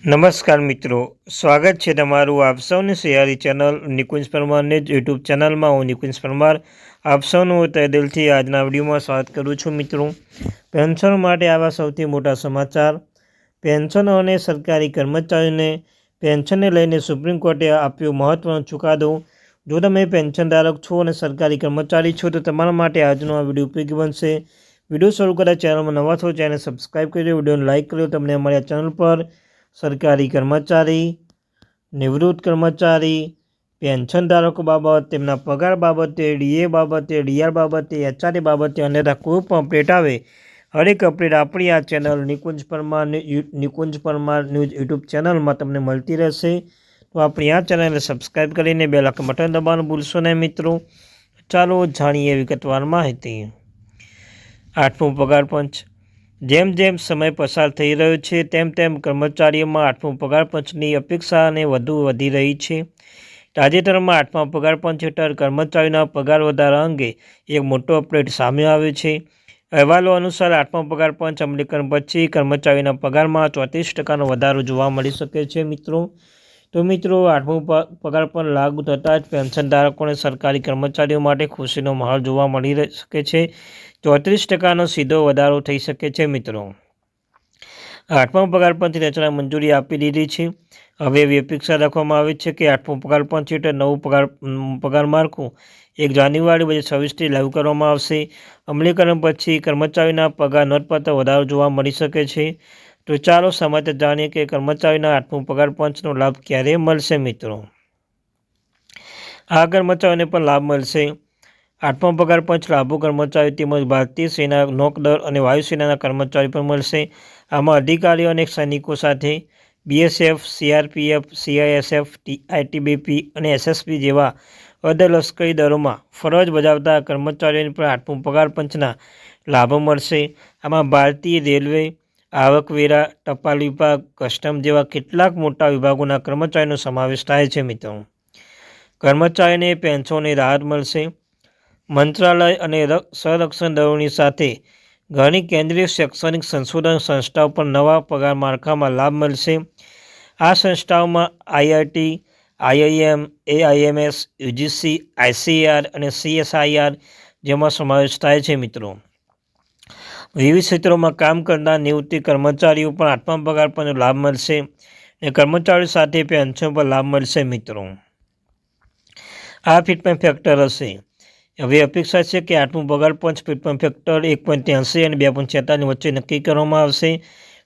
નમસ્કાર મિત્રો, સ્વાગત છે તમારું આપ સૌની સહિયારી ચેનલ નિકુંજ પરમારની જ યુટ્યુબ ચેનલમાં. હું નિકુંજ પરમાર, આપ સૌનું તય દિલથી આજના વિડીયોમાં સ્વાગત કરું છું મિત્રો. પેન્શન માટે આવા સૌથી મોટા સમાચાર. પેન્શનો અને સરકારી કર્મચારીઓને પેન્શનને લઈને સુપ્રીમ કોર્ટે આપ્યો મહત્વનો ચુકાદો. જો તમે પેન્શન ધારક છો અને સરકારી કર્મચારી છો, તો તમારા માટે આજનો આ વીડિયો ઉપયોગી બનશે. વીડિયો શરૂ કરતા ચેનલમાં નવા છો ચેનલ સબસ્ક્રાઈબ કરી વિડીયોને લાઇક કર્યો તમને અમારી ચેનલ પર સરકારી કર્મચારી, નિવૃત્ત કર્મચારી, પેન્શન ધારકો બાબત, તેમના પગાર બાબતે, ડીએ બાબતે, ડીઆર બાબતે, એચઆરએ બાબતે અન્યથા કોઈ પણ અપડેટ આવે. હરેક અપડેટ આપણી આ channel Nikunj Parmar Nikunj Parmar news YouTube ચેનલમાં તમને મળતી રહેશે. તો આપણી આ ચેનલને સબસ્ક્રાઈબ કરીને બે લાખ બટન દબાવવાનું ભૂલશો નહીં મિત્રો. ચાલો જાણીએ વિગતવાર માહિતી. આઠમું પગાર પંચ. જેમ જેમ સમય પસાર થઈ રહ્યો છે, તેમ તેમ કર્મચારીઓમાં આઠમું પગાર પંચની અપેક્ષાને વધુ વધી રહી છે. તાજેતરમાં આઠમા પગાર પંચ હેઠળ કર્મચારીના પગાર વધારા અંગે એક મોટો અપડેટ સામે આવ્યો છે. અહેવાલો અનુસાર આઠમા પગાર પંચ અમલીકરણ પછી કર્મચારીના પગારમાં ચોત્રીસ ટકાનો વધારો જોવા મળી શકે છે મિત્રો. તો મિત્રો, આઠમું પગાર પણ લાગુ થતાં જ પેન્શન ધારકોને સરકારી કર્મચારીઓ માટે ખુશીનો માહોલ જોવા મળી શકે છે. ચોત્રીસ ટકાનો સીધો વધારો થઈ શકે છે, મિત્રો. આઠમા પગાર પંચની રચના મંજૂરી આપી દીધી છે. હવે એવી અપેક્ષા રાખવામાં આવી છે કે આઠમો પગાર પંચ હેઠળ નવું પગાર પગાર માળખું એક જાન્યુઆરી બે હજાર છવ્વીસથી લાગુ કરવામાં આવશે. અમલીકરણ પછી કર્મચારીના પગાર નોંધપાત્ર વધારો જોવા મળી શકે છે. તો ચાલો સમાચાર જાણીએ કે કર્મચારીના આઠમું પગાર પંચનો લાભ ક્યારે મળશે મિત્રો? આ કર્મચારીઓને પણ લાભ મળશે. આઠમો પગાર પંચ લાભો કર્મચારીઓ તેમજ ભારતીય સેના નોકદળ અને વાયુસેનાના કર્મચારીઓ પણ મળશે. આમાં અધિકારીઓ અને સૈનિકો સાથે બીએસએફ, સીઆરપીએફ, સીઆઈએસએફ આઈટીબીપી અને એસએસપી જેવા અર્ધલશ્કરી દળોમાં ફરજ બજાવતા કર્મચારીઓને પણ આઠમું પગાર પંચના લાભો મળશે. આમાં ભારતીય રેલવે આવકવેરા ટપાલ વિભાગ, કસ્ટમ જેવા કેટલાક મોટા વિભાગોના કર્મચારીનો સમાવેશ થાય છે મિત્રો. કર્મચારીને પેન્શનની રાહત મળશે. મંત્રાલય અને સંરક્ષણ દળોની સાથે ઘણી કેન્દ્રીય શૈક્ષણિક સંશોધન સંસ્થાઓ પર નવા પગાર માળખામાં લાભ મળશે. આ સંસ્થાઓમાં IIT IIM AIIMS UGC ICR અને સીએસઆઈઆર જેમાં સમાવેશ થાય છે મિત્રો. વિવિધ ક્ષેત્રોમાં કામ કરનાર નિવૃત્તિ કર્મચારીઓ પણ આઠમા પગાર પર લાભ મળશે અને કર્મચારીઓ સાથે પેન્શન પર લાભ મળશે, મિત્રો. આ ફિટમેન્ટ ફેક્ટર હશે. હવે અપેક્ષા છે કે આઠમું પગાર પંચ ફિટમેન્ટ ફેક્ટર એક પોઈન્ટ ત્યાંસી અને બે પોઈન્ટ છેતાલીસ વચ્ચે નક્કી કરવામાં આવશે.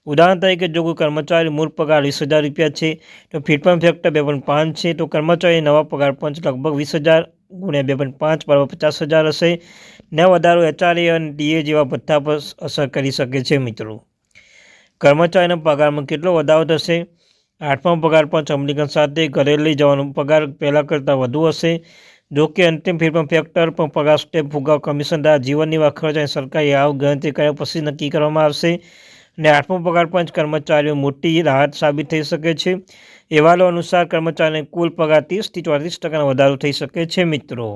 ઉદાહરણ તરીકે જો કોઈ કર્મચારી મૂળ પગાર વીસ હજાર રૂપિયા છે, તો ફીટપણ ફેક્ટર બે પોઈન્ટ પાંચ છે, તો કર્મચારી નવા પગાર પંચ લગભગ વીસ હજાર ગુણ્યા બે પોઈન્ટ પાંચ બરાબર પચાસ હજાર હશે. ને વધારો એચઆરએ અને ડીએ જેવા ભથ્થા પર અસર કરી શકે છે મિત્રો. કર્મચારીના પગારમાં કેટલો વધારો થશે? આઠમા પગાર પંચ અમલીકરણ સાથે ઘરે લઈ જવાનો પગાર પહેલાં કરતાં વધુ હશે. જો કે અંતિમ ફેરફાર ફેક્ટર પણ પગાર સ્ટેપ ફુગાવ કમિશન દ્વારા જીવનની ખર્ચ અને સરકારી આવક ગણતરી કર્યા પછી નક્કી કરવામાં આવશે. અને આઠમો પગાર પંચ કર્મચારીઓ મોટી રાહત સાબિત થઈ શકે છે. અહેવાલો અનુસાર કર્મચારીને કુલ પગાર ત્રીસથી ચોત્રીસ ટકાનો વધારો થઈ શકે છે મિત્રો.